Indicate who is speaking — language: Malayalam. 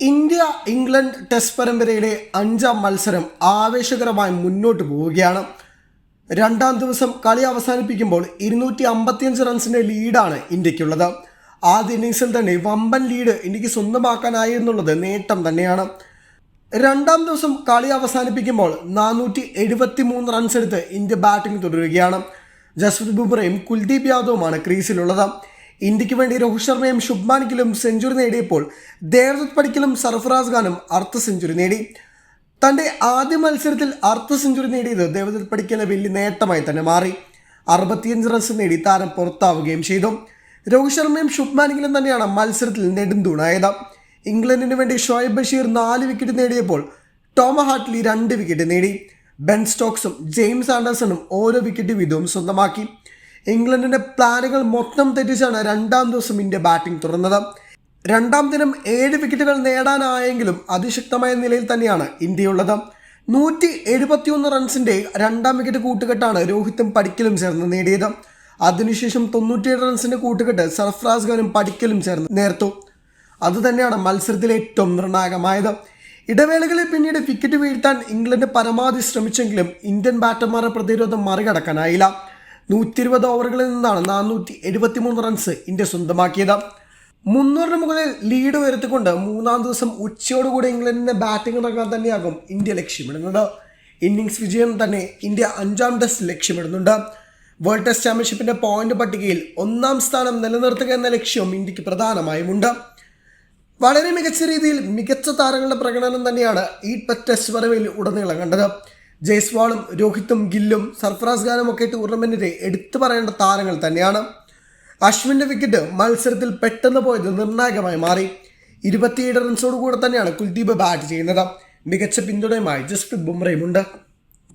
Speaker 1: ഇന്ത്യ ഇംഗ്ലണ്ട് ടെസ്റ്റ് പരമ്പരയുടെ അഞ്ചാം മത്സരം ആവേശകരമായി മുന്നോട്ട് പോവുകയാണ്. രണ്ടാം ദിവസം കളി അവസാനിപ്പിക്കുമ്പോൾ ഇരുന്നൂറ്റി അമ്പത്തിയഞ്ച് റൺസിന്റെ ലീഡാണ് ഇന്ത്യക്കുള്ളത്. ആദ്യ ഇന്നിംഗ്സിൽ തന്നെ വമ്പൻ ലീഡ് ഇന്ത്യയ്ക്ക് സ്വന്തമാക്കാനായി എന്നുള്ളത് നേട്ടം തന്നെയാണ്. രണ്ടാം ദിവസം കളി അവസാനിപ്പിക്കുമ്പോൾ നാനൂറ്റി എഴുപത്തി മൂന്ന് റൺസ് എടുത്ത് ഇന്ത്യ ബാറ്റിംഗ് തുടരുകയാണ്. ജസ്പ്രീത് ബുംറയും കുൽദീപ് യാദവുമാണ് ക്രീസിലുള്ളത്. ഇന്ത്യയ്ക്ക് വേണ്ടി രോഹിത് ശർമ്മയും ശുഭ്മാൻ ഗില്ലും സെഞ്ചുറി നേടിയപ്പോൾ ദേവദത്ത് പടിക്കലും സർഫറാസ് ഖാനും അർദ്ധ സെഞ്ചുറി നേടി. തന്റെ ആദ്യ മത്സരത്തിൽ അർദ്ധ സെഞ്ചുറി നേടിയത് ദേവദത്ത് പടിക്കലിന് വലിയ നേട്ടമായി തന്നെ മാറി. അറുപത്തിയഞ്ച് റൺസ് നേടി താരം പുറത്താവുകയും ചെയ്തു. രോഹിത് ശർമ്മയും ശുഭ്മാൻ ഗില്ലും തന്നെയാണ് മത്സരത്തിൽ നെടുന്തൂണായത് ഇംഗ്ലണ്ടിന് വേണ്ടി ഷോയബ് ബഷീർ നാല് വിക്കറ്റ് നേടിയപ്പോൾ ടോമ ഹാട്ട്ലി രണ്ട് വിക്കറ്റ് നേടി. ബെൻ സ്റ്റോക്സും ജെയിംസ് ആൻഡേഴ്സണും ഓരോ വിക്കറ്റ് വീതവും സ്വന്തമാക്കി. ഇംഗ്ലണ്ടിന്റെ പ്ലാനുകൾ മൊത്തം തെറ്റിച്ചാണ് രണ്ടാം ദിവസം ഇന്ത്യ ബാറ്റിംഗ് തുറന്നത്. രണ്ടാം ദിനം ഏഴ് വിക്കറ്റുകൾ നേടാനായെങ്കിലും അതിശക്തമായ നിലയിൽ തന്നെയാണ് ഇന്ത്യയുള്ളത്. നൂറ്റി എഴുപത്തിയൊന്ന് റൺസിന്റെ രണ്ടാം വിക്കറ്റ് കൂട്ടുകെട്ടാണ് രോഹിത്തും പടിക്കലും ചേർന്ന് നേടിയത്. അതിനുശേഷം തൊണ്ണൂറ്റിയേഴ് റൺസിന്റെ കൂട്ടുകെട്ട് സർഫറാസ് ഖാനും പടിക്കലും ചേർന്ന് നേർത്തു. അതുതന്നെയാണ് മത്സരത്തിലെ ഏറ്റവും നിർണായകമായത്. ഇടവേളകളിൽ പിന്നീട് വിക്കറ്റ് വീഴ്ത്താൻ ഇംഗ്ലണ്ട് പരമാവധി ശ്രമിച്ചെങ്കിലും ഇന്ത്യൻ ബാറ്റർമാരുടെ പ്രതിരോധം മറികടക്കാനായില്ല. നൂറ്റി ഇരുപത് ഓവറുകളിൽ നിന്നാണ് നാനൂറ്റി എഴുപത്തി മൂന്ന് റൺസ് ഇന്ത്യ സ്വന്തമാക്കിയത്. മുന്നൂറിന് മുകളിൽ ലീഡ് ഉയർത്തിക്കൊണ്ട് മൂന്നാം ദിവസം ഉച്ചയോടുകൂടി ഇംഗ്ലണ്ടിന്റെ ബാറ്റിംഗ് ഇറങ്ങാൻ തന്നെയാകും ഇന്ത്യ ലക്ഷ്യമിടുന്നത്. ഇന്നിങ്സ് വിജയം തന്നെ ഇന്ത്യ അഞ്ചാം ടെസ്റ്റ് ലക്ഷ്യമിടുന്നുണ്ട്. വേൾഡ് ടെസ്റ്റ് ചാമ്പ്യൻഷിപ്പിന്റെ പോയിന്റ് പട്ടികയിൽ ഒന്നാം സ്ഥാനം നിലനിർത്തുക എന്ന ലക്ഷ്യവും ഇന്ത്യയ്ക്ക് പ്രധാനമായുമുണ്ട്. വളരെ മികച്ച രീതിയിൽ മികച്ച താരങ്ങളുടെ പ്രകടനം തന്നെയാണ് ഈ ടെസ്റ്റ് വരവിൽ ഉടനീളം കണ്ടത്. ജയ്സ്വാളും രോഹിത്തും ഗില്ലും സർഫറാസ് ഖാനും ഒക്കെ ടൂർണമെന്റിന്റെ എടുത്തു പറയേണ്ട താരങ്ങൾ തന്നെയാണ്. അശ്വിന്റെ വിക്കറ്റ് മത്സരത്തിൽ പെട്ടെന്ന് പോയത് നിർണായകമായി മാറി. ഇരുപത്തിയേഴ് റൺസോട് കൂടെ തന്നെയാണ് കുൽദീപ് ബാറ്റ് ചെയ്യുന്നത്. മികച്ച പിന്തുണയുമായി ജസ്പ്രീത് ബുംറയുമുണ്ട്.